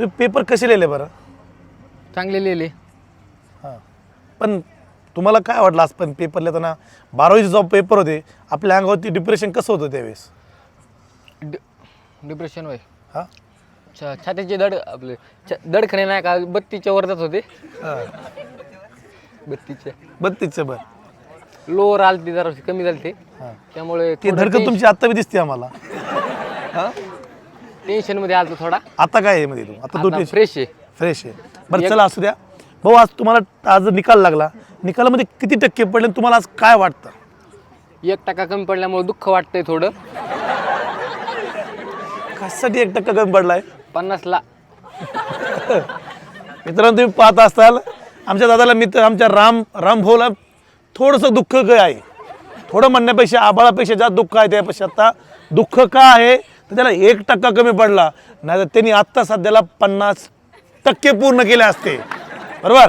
तुम्ही पेपर कसे लिहिले बरं? चांगले लिहिले. हां. पण तुम्हाला काय वाटलं आज पण पेपर लिहिताना? बारावीचे जो पेपर होते आपल्या अंगावरती डिप्रेशन कसं होतं त्यावेळेस? डि डिप्रेशन वय हां. छा छातीचे दड आपले छ दडखणे नाही का बत्तीच्या वर जात होते. हां. बत्तीच्या बत्तीसचं बरं. लोअर आलती जरा कमी झाली ते हां. त्यामुळे ती धडकन तुमची आत्ता बी दिसते आम्हाला. हां टेन्शनमध्ये आलतो थोडा. आता काय आहे मध्ये तू? आता तू फ्रेश आहे. फ्रेश आहे. बरं चला असू द्या. भाऊ आज तुम्हाला आज निकाल लागला. निकालामध्ये किती टक्के पडले आणि तुम्हाला आज काय वाटतं? एक टक्का कमी पडल्यामुळे दुःख वाटतंय थोडं. कशासाठी एक टक्का कमी पडलाय? पन्नासला मित्रांनो तुम्ही पाहत असाल आमच्या दादाला मित्र आमच्या राम राम भाऊला थोडंसं दुःख काय आहे. थोडं म्हणण्यापेक्षा आबाळापेक्षा जास्त दुःख आहे त्यापेक्षा आता दुःख का आहे? तर त्याला एक टक्का कमी पडला. नाही तर त्यांनी आत्ता सध्याला पन्नास टक्के पूर्ण केले असते. बरोबर?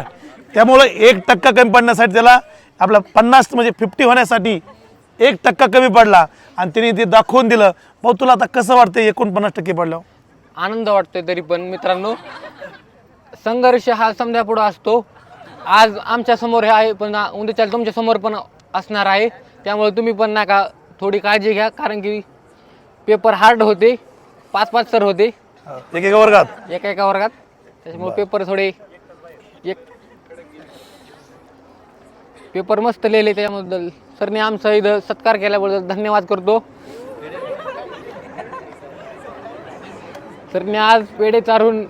त्यामुळं एक टक्का कमी पडण्यासाठी त्याला आपला पन्नास म्हणजे फिफ्टी होण्यासाठी एक टक्का कमी पडला. आणि त्यांनी ते दाखवून दिलं. भाऊ तुला आता कसं वाटतं एकोणपन्नास टक्के पडलं? आनंद वाटतोय तरी पण मित्रांनो. संघर्ष हा समजा पुढं असतो. आज आमच्यासमोर हे आहे पण उद्याच्या तुमच्यासमोर पण असणार आहे. त्यामुळे तुम्ही पण नका थोडी काळजी घ्या कारण की पेपर हार्ड होते पाच पाच सर होते. एक एका वर्गात? एका एका वर्गात. त्याच्यामुळे पेपर थोडे एक पेपर मस्त लिहिले त्याबद्दल सरने आमचा इथं सत्कार केल्याबद्दल धन्यवाद करतो. सरने आज पेढे चारून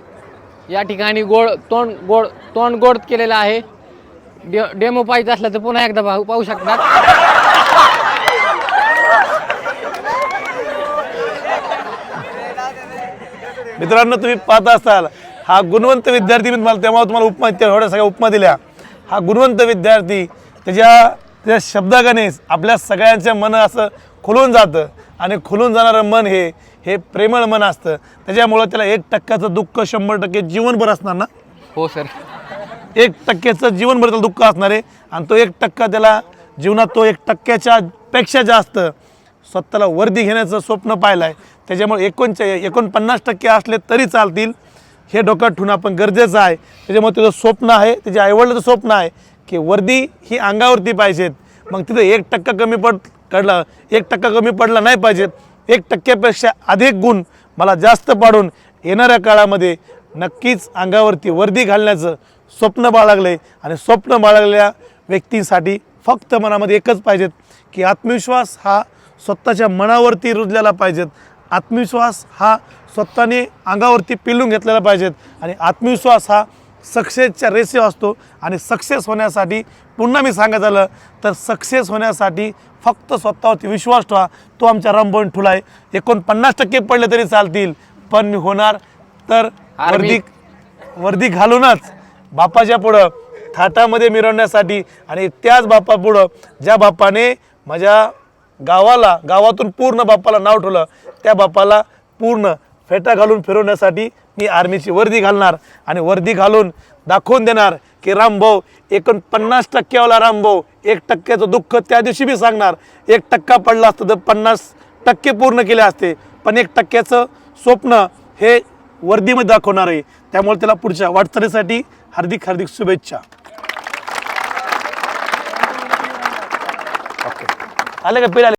या ठिकाणी गोड तोंड गोड तोंड गोड केलेलं आहे. डे डेमो पाहिजे असलं तर पुन्हा एकदा पाहू पाहू शकतात मित्रांनो तुम्ही पाहत असाल हा गुणवंत विद्यार्थी मी तुम्हाला तेव्हा तुम्हाला उपमा एवढ्या सगळ्या उपमा दिल्या. हा गुणवंत विद्यार्थी त्याच्या त्या शब्दागाने आपल्या सगळ्यांच्या मन असं खुलून जातं. आणि खुलून जाणारं मन हे हे प्रेमळ मन असतं. त्याच्यामुळं त्याला एक टक्क्याचं दुःख शंभर टक्के जीवनभर असणार ना? हो सर. एक टक्क्याचं जीवनभर त्याला दुःख असणार आहे. आणि तो एक टक्का त्याला जीवनात तो एक टक्क्याच्या पेक्षा जास्त स्वतःला वर्दी घेण्याचं स्वप्न पाहिलं आहे त्याच्यामुळे एकोणच्या एकोणपन्नास टक्के असले तरी चालतील. हे डोक्यात ठेवून आपण गरजेचं आहे. त्याच्यामुळे त्याचं स्वप्न आहे त्याच्या आईवडिलाचं स्वप्न आहे की वर्दी ही अंगावरती पाहिजेत. मग तिथं एक टक्का कमी पड पडला एक टक्का कमी पडला नाही पाहिजेत. एक टक्क्यापेक्षा अधिक गुण मला जास्त पाडून येणाऱ्या काळामध्ये नक्कीच अंगावरती वर्दी घालण्याचं स्वप्न बाळगले आणि स्वप्न बाळगलेल्या व्यक्तींसाठी फक्त मनामध्ये एकच पाहिजेत की आत्मविश्वास हा स्वतःच्या मनावरती रुजलेला पाहिजेत. आत्मविश्वास हा स्वतःने अंगावरती पिलून घेतलेला पाहिजेत. आणि आत्मविश्वास हा सक्सेसच्या रेसे असतो आणि सक्सेस होण्यासाठी पुन्हा मी सांगत आलं तर सक्सेस होण्यासाठी फक्त स्वतःवरती विश्वास ठेवा. तो आमच्या रामबोन ठुला आहे एकोणपन्नास टक्के पडले तरी चालतील पण मी होणार तर वर्दी वर्दी घालूनच बापाच्या पुढं थाटामध्ये मिरवण्यासाठी आणि त्याच बापापुढं ज्या बापाने माझ्या गावाला गावातून पूर्ण बाप्पाला नाव ठेवलं त्या बाप्पाला पूर्ण फेटा घालून फिरवण्यासाठी मी आर्मीची वर्दी घालणार आणि वर्दी घालून दाखवून देणार की रामभाऊ एकोणपन्नास टक्क्यावाला रामभाऊ एक टक्क्याचं दुःख त्या दिवशी मी सांगणार. एक टक्का पडला असतं तर पन्नास टक्के पूर्ण केले असते. पण एक टक्क्याचं स्वप्न हे वर्दीमध्ये दाखवणार आहे. त्यामुळे त्याला पुढच्या वाटचालीसाठी हार्दिक हार्दिक शुभेच्छा. आले का पेड आले